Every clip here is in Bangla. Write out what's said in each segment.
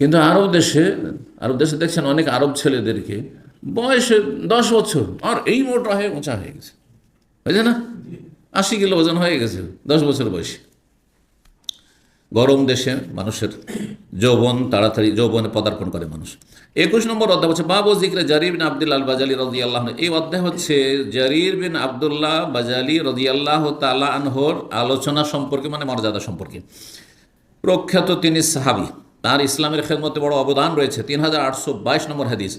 কিন্তু আরব দেশে আরব দেশে দেখছেন অনেক আরব ছেলেদেরকে বয়সে দশ বছর, আর এই মোটা হয়ে উঁচা হয়ে গেছে। বুঝছে না? আশি কিলো ওজন হয়ে গেছে দশ বছর বয়সে। গরম দেশে মানুষের যৌবন, তাড়াতাড়ি যৌবনে পদার্পণ করে মানুষ। একুশ নম্বর অধ্যায় হচ্ছে বাবু জিক্রে জারির বিন আব্দুল আল বাজালি রদি আল্লাহ এই অধ্যায় হচ্ছে জারির বিন আবদুল্লাহ বাজালি রদি আল্লাহ তালা আনহর আলোচনা সম্পর্কে মানে মর্যাদা সম্পর্কে। প্রখ্যাত তিনি সাহাবি। তার ইসলামের খেদমতে বড় অবদান রয়েছে। তিন হাজার আটশো বাইশ নম্বর হাদিস।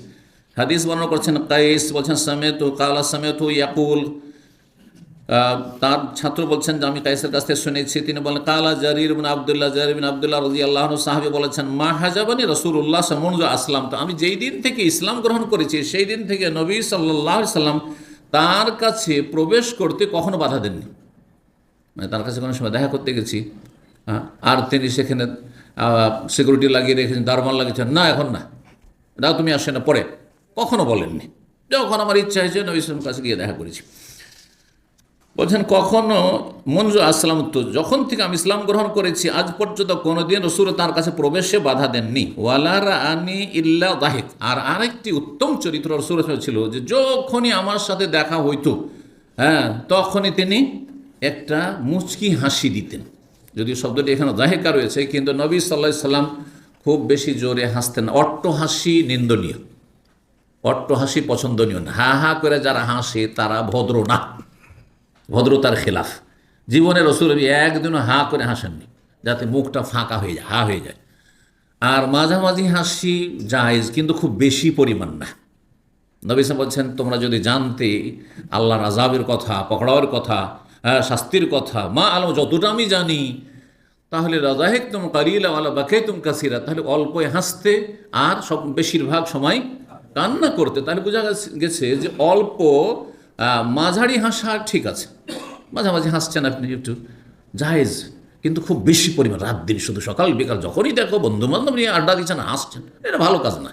হাদিস বর্ণনা করছেন কাইস, বলছেন সামেত, কালা সামেত ইয়াকুল। তার ছাত্র বলছেন যে, আমি কাইসের কাছ থেকে শুনেছি, তিনি বলেন, কালা জারির বিন আবদুল্লাহ, জারির বিন আবদুল্লাহ রাজি আল্লাহ সাহাবি বলেছেন, মা হাজাবানি রসুল্লাহ সামনজ আসলাম তো আমি যেই দিন থেকে ইসলাম গ্রহণ করেছি, সেই দিন থেকে নবী সাল্লাহ সাল্লাম তার কাছে প্রবেশ করতে কখনো বাধা দেননি। মানে তার কাছে কোনো সময় দেখা করতে গেছি। আর তিনি সেখানে সিকিউরিটি লাগিয়ে রেখেছেন দারমান লাগিয়েছেন। না, এখন না। দাও, তুমি আসে না, পরে। কখনো বলেননি। যখন আমার ইচ্ছা হয়েছে, নবী ইসলামের কাছে গিয়ে দেখা করেছি। বলছেন, কখনো? মঞ্জু আসলাম তো যখন থেকে আমি ইসলাম গ্রহণ করেছি, আজ পর্যন্ত কোনোদিন রসুল তার কাছে প্রবেশে বাধা দেননি। ওয়ালারা আনি ইল্লা দাহিক। আর আরেকটি উত্তম চরিত্র রসুল ছিল যে যখনই আমার সাথে দেখা হইতো হ্যাঁ তখনই তিনি একটা মুচকি হাসি দিতেন। যদিও শব্দটি এখানে দাহেকা রয়েছে, কিন্তু নবী সাল্লাহ সাল্লাম খুব বেশি জোরে হাসতেন। অট্ট হাসি নিন্দনীয়। অট্ট হাসি পছন্দনীয় না। হা হা করে যারা হাসে তারা ভদ্র না। ভদ্রতার খেলাফ। জীবনে রসুল একদিনও হা করে হাসেননি, যাতে মুখটা ফাঁকা হয়ে যায়, হা হয়ে যায়। আর মাঝামাঝি হাসি জায়েজ, কিন্তু খুব বেশি পরিমাণ না। নবী বলছেন, তোমরা যদি জানতে আল্লাহর আজাবের কথা, পকড়াওয়ার কথা শাস্তির কথা। মা আলম, যতটা আমি জানি, তাহলে রাজাহেক তুম কারিলা আলা বাকে তুম কাসিরা। তাহলে অল্পে হাসতে আর সব বেশিরভাগ সময় কান্না করতে। তাহলে বোঝা গেছে- যে অল্প মাঝারি হাসা ঠিক আছে। মাঝামাঝি হাসছেন আপনি একটু, জায়েজ। কিন্তু খুব বেশি পরিমাণ, রাত দিন শুধু সকাল বিকাল যখনই দেখো বন্ধু বান্ধব নিয়ে আড্ডা দিচ্ছেন, হাসছেন, এটা ভালো কাজ নয়।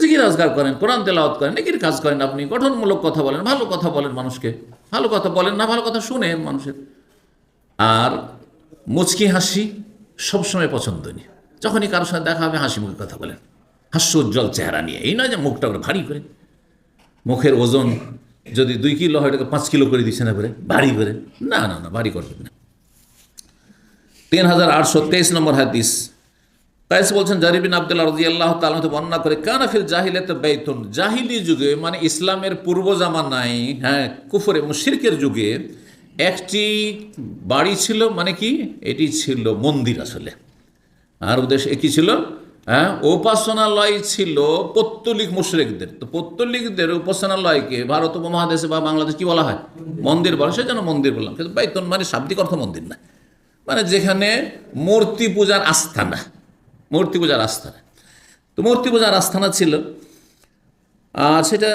জিকির আজগার করেন? কোরআন তেলাওয়াত করেন? নেকির কাজ করেন আপনি? গঠনমূলক কথা বলেন, ভালো কথা বলেন মানুষকে। ভালো কথা বলেন না, ভালো কথা শুনেন মানুষের। আর মুচকি হাসি সবসময় পছন্দনীয়। যখনই কারোর সাথে দেখা হবে, হাসি মুখে কথা বলেন। হাস্য উজ্জ্বল চেহারা নিয়ে। এই নয় যে মুখটা করে ভারী করে। মুখের ওজন যদি দুই কিলো হয়, ওটাকে পাঁচ কিলো করে দিচ্ছে না করে ভারী করে? না না না, ভারী করবেন না। তিন হাজার আটশো তেইশ নম্বর হাদিস। কাইস বলছেন জারিবিন আবদুল্লাহ রাজি আল্লাহ তালতে বর্ণনা করে কানাফিল জাহিলাতে বেতন জাহিলি যুগে মানে ইসলামের পূর্ব জামানায় হ্যাঁ কুফরে এবং শিরকের যুগে একটি বাড়ি ছিল মানে কি? এটি ছিল মন্দির আসলে। আর উদ্দেশ্য একই ছিল? হ্যাঁ উপাসনালয় ছিল পত্তলিক মুশরেকদের। তো পত্তলিকদের উপাসনালয়কে ভারত উপমহাদেশে বা বাংলাদেশ কি বলা হয়? মন্দির বলা। সে যেন মন্দির বললাম। কিন্তু বাইতন মানে শাব্দিক অর্থ মন্দির না। মানে যেখানে মূর্তি পূজার আস্থানা। মূর্তি পূজার আস্থানা। তো মূর্তি পূজার আস্থানা ছিল, আর সেটা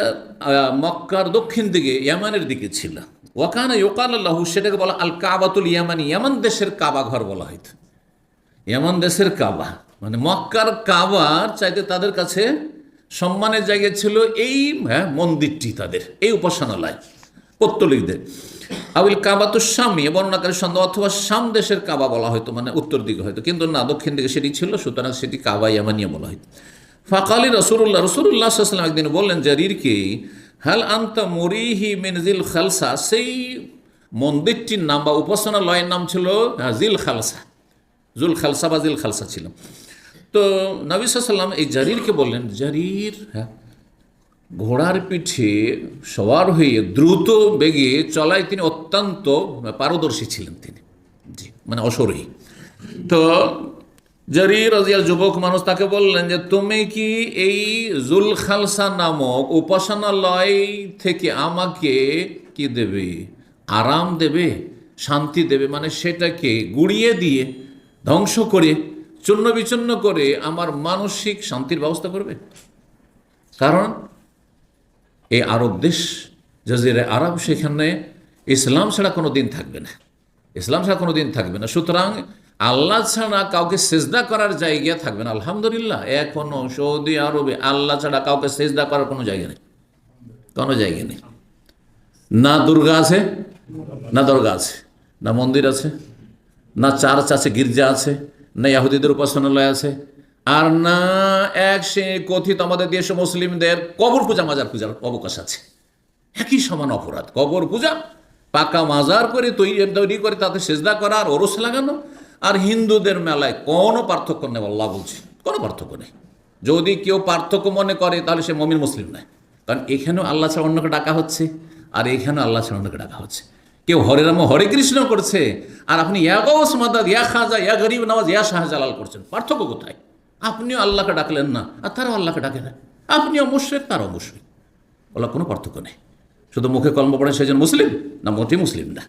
মক্কার দক্ষিণ দিকে, ইয়ামানের দিকে ছিল। ওয়াকানা ইয়োকাল আল্লাহ সেটাকে বলা আল কাবাতুল ইয়ামানি, ইয়ামান দেশের কাবা ঘর বলা হয়তো ইয়ামান দেশের কাবা মানে মক্কার কাবার চাইতে তাদের কাছে সম্মানের জায়গা ছিল এই হ্যাঁ মন্দিরটি তাদের, এই উপাসনালয়, পত্তলিকদের। আবিল তো স্বামী বর্ণাকারী সন্দেহ অথবা শাম দেশের কাবা বলা হয়তো মানে উত্তর দিকে হয়তো, কিন্তু না, দক্ষিণ দিকে সেটি ছিল, সুতরাং সেটি কাবা ইয়ামানিয়া বলা হয়তো। ফাকালি রসুল্লাহ রসুল্লাহ সাল্লাম একদিন বললেন জারিরকে হাল আন্তা মরিহি মিনজিল খালসা সেই মন্দিরটির নাম বা উপাসনালয়ের নাম ছিল জিল খালসা জুল খালসা বা জিল খালসা ছিল। তো নবী সাল্লাম এই জারিরকে বললেন, জারির হ্যাঁ ঘোড়ার পিঠে সওয়ার হয়ে দ্রুত বেগে চলায় তিনি অত্যন্ত পারদর্শী ছিলেন তিনি। জি মানে অসরী তো জারি রাজিয়াল যুবক মানুষ তাকে বললেন যে, তুমি কি এই জুল খালসা নামক উপাসনালয় থেকে আমাকে কি দেবে? আরাম দেবে? শান্তি দেবে? মানে সেটাকে গুড়িয়ে দিয়ে ধ্বংস করে, চূর্ণ বিচূর্ণ করে আমার মানসিক শান্তির ব্যবস্থা করবে? কারণ এই আরব দেশ, জাজিরে আরব, সেখানে ইসলাম ছাড়া কোনো দিন থাকবে না। ইসলাম ছাড়া কোনো দিন থাকবে না। সুতরাং আল্লাহ ছাড়া কাউকে সেজদা করার জায়গা থাকবে না। আলহামদুলিল্লাহ, এখনও সৌদি আরবে আল্লাহ ছাড়া কাউকে সেজদা করার কোনো জায়গা নেই। কোনো জায়গা নেই। না দুর্গা আছে, না দরগা আছে, না মন্দির আছে, না চার্চ আছে, গির্জা আছে, না ইয়াহুদিদের উপাসনালয় আছে আর না এক সে কথিত আমাদের দেশ মুসলিমদের কবর পূজা, মাজার পূজার অবকাশ আছে। একই সমান অপরাধ। কবর পূজা, পাকা মাজার করে তৈরি তৈরি করে তাতে সেজদা করা আর ওরস লাগানো। আর হিন্দুদের মেলায় কোনো পার্থক্য নেই, আল্লাহ বলছি। কোনো পার্থক্য নেই। যদি কেউ পার্থক্য মনে করে, তাহলে সে মমিন মুসলিম নয়। কারণ এখানেও আল্লাহ ছাড়া অন্যকে ডাকা হচ্ছে, আর এখানেও আল্লাহ ছাড়া অন্যকে ডাকা হচ্ছে। কেউ হরে রাম হরে কৃষ্ণ করছে, আর আপনি ইয়া গৌস মাদাদ, ইয়া খাজা, ইয়া গরিব নওয়াজ ইয়া শাহজালাল করছেন। পার্থক্য কোথায়? আপনিও আল্লাহকে ডাকলেন না, আর তারাও আল্লাহকে ডাকে না। আপনিও মুশ্রেক, তারাও মুশ্রেক। ওলা কোনো পার্থক্য নেই। শুধু মুখে কলম পড়েন সেজন মুসলিম, না মোটেই মুসলিম না।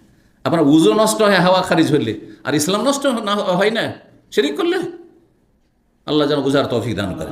আপনার উজো নষ্ট হয়, হাওয়া খারিজ হইলে, আর ইসলাম নষ্ট না হয় না সেরিক করলে? আল্লাহ যেন বুঝার তৌফিক দান করে